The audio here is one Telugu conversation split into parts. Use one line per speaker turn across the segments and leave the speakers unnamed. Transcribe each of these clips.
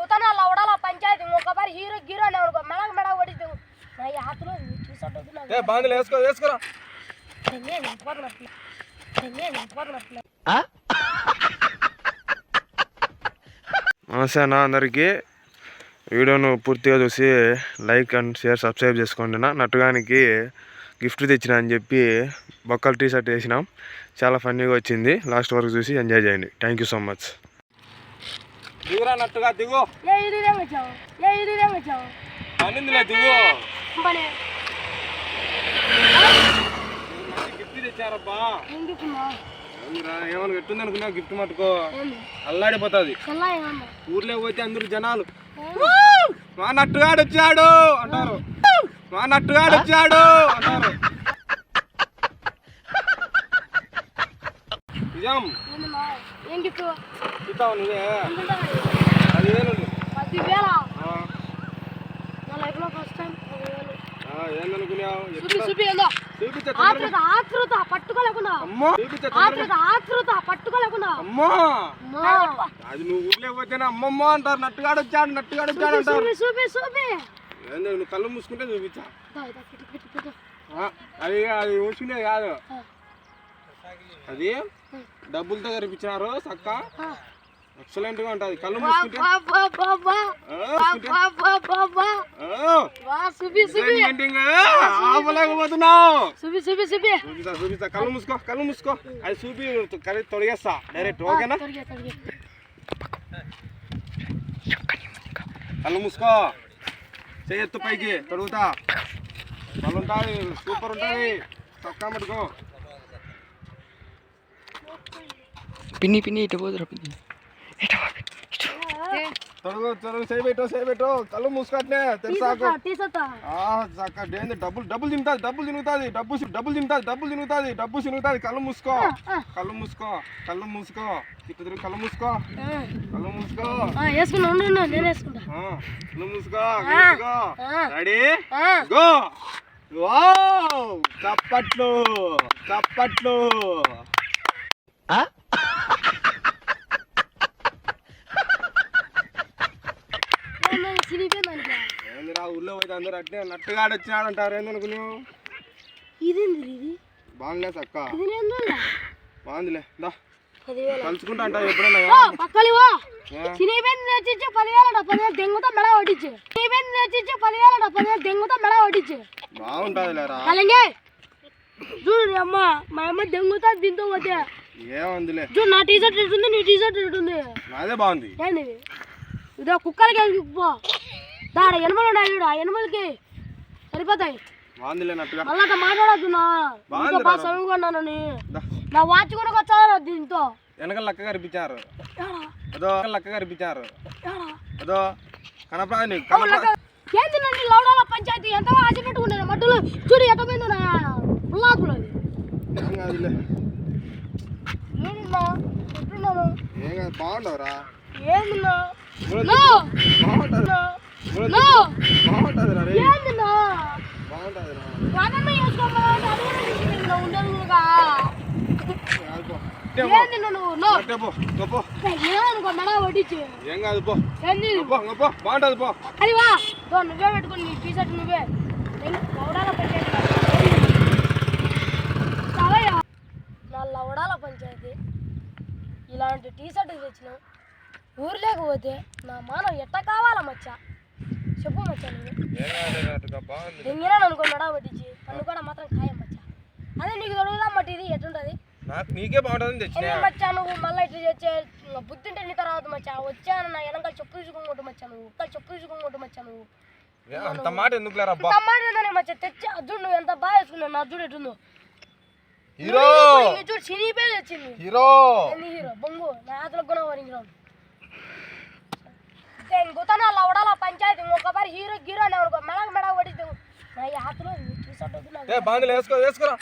గుతన లవడాల పంచాయతీ ఒకసారి హీరో హీరో అని అనుకో మెడకు మెడ నా
బాంధులు వేసుకో వేసుకోరా.
పోతున్నట్లు పోతున్నట్లు
నమస్తే అన్న అందరికీ. వీడియోను పూర్తిగా చూసి లైక్ అండ్ షేర్ సబ్స్క్రైబ్ చేసుకోండి నా నట్టుగానికి గిఫ్ట్ తెచ్చిన అని చెప్పి బొక్కల టీ షర్ట్ వేసినాం. చాలా ఫన్నీగా వచ్చింది. లాస్ట్ వరకు చూసి ఎంజాయ్ చేయండి. థ్యాంక్ యూ సో మచ్ దిగురా నట్టుగా దిగు.
ఏ ఇది వచ్చావు. ఏ ఇది వచ్చావు.
అనిందిలే దిగు.
పని.
గిఫ్ట్ తెచ్చారబ్బా.
ఏం
ఏమన్నా ఎట్టుంది అనుకున్నా గిఫ్ట్ మట్టుకో అల్లాడిపోతుంది. ఊర్లో పోతే అందరు జనాలు. మా నట్టుగాడు వచ్చాడు అంటారు. మా నట్టుగాడు వచ్చాడు అంటారు. నిజం?
ఏం గిఫ్ట్
చూస్తావు నువ్వే. అది వేలు
పదివేల? నా లైఫ్లో ఫస్ట్ టైం పదివేలు.
ఏందనుకున్నావు?
పట్టుకోలేకుండా. పట్టుకోలేకుండా.
అమ్మో!
అమ్మా.
అది నువ్వు ఊర్లో పోతేనే అమ్మమ్మ అంటారు. నట్టుగాడు వచ్చాడు నట్టుగాడు వచ్చాడు అంటారు.
చూపి చూపి
నువ్వు కళ్ళు మూసుకుంటే చూపించా. అది అది ఊసుకునేది కాదు. అది? డబ్బులతో కనిపించినారు చక్క. ఎక్సలెంట్గా ఉంటది. కళ్ళు చూపిస్తా కళ్ళు మూసుకో కళ్ళు మూసుకో. అది చూపి కర్రీ తొడిగేస్తా. డైరెక్ట్ ఓకేనా. కళ్ళు మూసుకో. చేయెత్తు పైకి తొడుగుతా. కళ్ళు ఉంటుంది సూపర్ ఉంటుంది. చొక్కా పట్టుకో
పిన్ని పిన్ని ఇటు పోదురా పిన్ని.
చేయబెట్టు కళ్ళు మూసుకోట్లే తెలుసాకు డబ్బులు డబ్బులు తింటుంది డబ్బులు తిరుగుతుంది డబ్బు డబ్బులు తింటుంది డబ్బులు తిరుగుతుంది డబ్బు తిరుగుతుంది కళ్ళు మూసుకో కళ్ళు మూసుకో కళ్ళు మూసుకో. ఇటు తిరుగు కళ్ళు మూసుకో. కళ్ళు మూసుకో. కళ్ళు మూసుకో. రెడీ? గో. వావ్! చప్పట్లు చప్పట్లు
నేను చిరిగిపోయింది అనుకో.
ఏందిరా ఊళ్ళో పోతే అందరూ అట్నే నట్టుగా వచ్చినాడు అంటారు ఏందనుకున్నావు
ఇదేంది ఇది? ఇది నేను
బాగుందిలే. దా. కలుసుకుంటా అంటావు? ఎప్పుడన్నా
ఓ, పక్కలి ఓ
ఏ?
చినిగిపోయింది నేర్చించి పదివేల పదివేలు దెంగుతా మెడ కొట్టించు. చినిగిపోయింది నేర్చించి పదివేల పదివేలు దెంగుతా మెడ
బాగుంటుంది లేరా
చూడు అమ్మ మా అమ్మ దెంగుతా దీంతో పోతే
ఏముందిలే.
చూడు నా టీ షర్ట్ ఎటుంది నీ టీ షర్ట్ ఎటుంది
నాదే బాగుంది.
ఏంది? ఇదో? కుక్కలకి పో. దాడ ఎనుమలు ఉన్నాయి చూడు ఆ ఎనుమలకి సరిపోతాయి. మళ్ళీ అట్లా మాట్లాడద్దు నా
బాగుంది
ఇంకా బాగా
రా.
చదువుకున్నానని. నా. వాచ్ కూడా వచ్చారా దీంతో?
వెనక లక్క కనిపించారు? అదో లక్క కనిపించారు? అదో కనపడా నీకు?
ఓ,
కనపడా?
లెక్క- ఏంది నండి లౌడాల పంచాయతీ? ఎంత ఆశ పెట్టుకున్నాను మడ్డులు చూడు ఎట్ట పోయింది నా ఉల్లాపులు అది ఏందిన్నా ఎట్టున్నాను
ఏం కాదు బాగుండవురా
ఏందిన్నా
మూడో
నో
బాగుంటుంది
నో
మూడో
నో
బాగుంటుంది రా రే
ఏందిన్నా
బాగుంటుంది రా
వాదమ్మ చేసుకోమని అది కూడా తీసుకెళ్ళినా ఉండదు కూడా
పో
ఏంది నువ్వు నో
అట్టే పో ఇంకో పో
ఏమనుకో మెడ వడ్డించు
ఏం కాదు పో
ఏంది
ఇంకో పో ఇంకో పో బాగుంటుంది పో
అది వా దో నువ్వే పెట్టుకుని నీ టీ షర్ట్ నువ్వే నేను లవడాల పంచాయతీ చాలయ్యా నా లవడాల పంచాయతీ ఇలాంటి టీ షర్ట్ తెచ్చిన ఊర్లోకి పోతే నా మానం ఎట్ట కావాలా మచ్చ చెప్పు మచ్చ మెడ పట్టించి పన్ను కూడా మాత్రం ఖాయం మచ్చ. అదే నీకు దొరుకుదా మట్టి ఇది ఎట్టుంటది
నాకు నీకే బాగుంటుంది తెచ్చిన.
మచ్చా నువ్వు మళ్ళీ ఇట్లా చేసే బుద్ధి ఉంటే నీ తర్వాత మచ్చా. వచ్చాను నా వెనకాల చెప్పు తీసుకుంటూ మచ్చా నువ్వు. ఇక్కడ చెప్పు తీసుకుంటూ మచ్చా నువ్వు.
అంత మాట ఎందుకు లేరా అబ్బా.
తమ్మాడేదని మచ్చ? తెచ్చి అర్జున్ నువ్వు ఎంత బాగా వేసుకున్నావు నా అర్జున్ ఎట్టుందో
హీరో!
చూడు చినిగిపోయి వచ్చింది
హీరో!
హీరో? బొంగు. నా ఆతలకు కూడా వరింగిరాం గుతన లవడాల పంచాయతీ? ఒకసారి హీరో హీరో అని అనుకో. మెడకు మెడ పడితే నా
ఏ బాగుంది వేసుకో వేసుకోరా.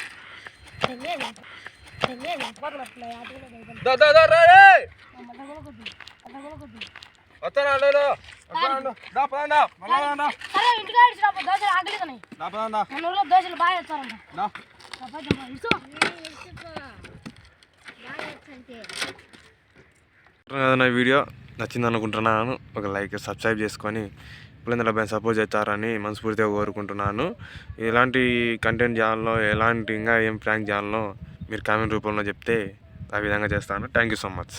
దోశలు బాగా
వీడియో
నచ్చింది అనుకుంటున్నాను ఒక లైక్ సబ్స్క్రైబ్ చేసుకొని పిల్లల పైన సపోర్ట్ చేస్తారని మనస్ఫూర్తిగా కోరుకుంటున్నాను. ఎలాంటి కంటెంట్ చేయాలో ఎలాంటి ఇంకా ఏం ప్రాంక్ చేయాలో మీరు కామెంట్ రూపంలో చెప్తే ఆ విధంగా చేస్తాను. Thank you so much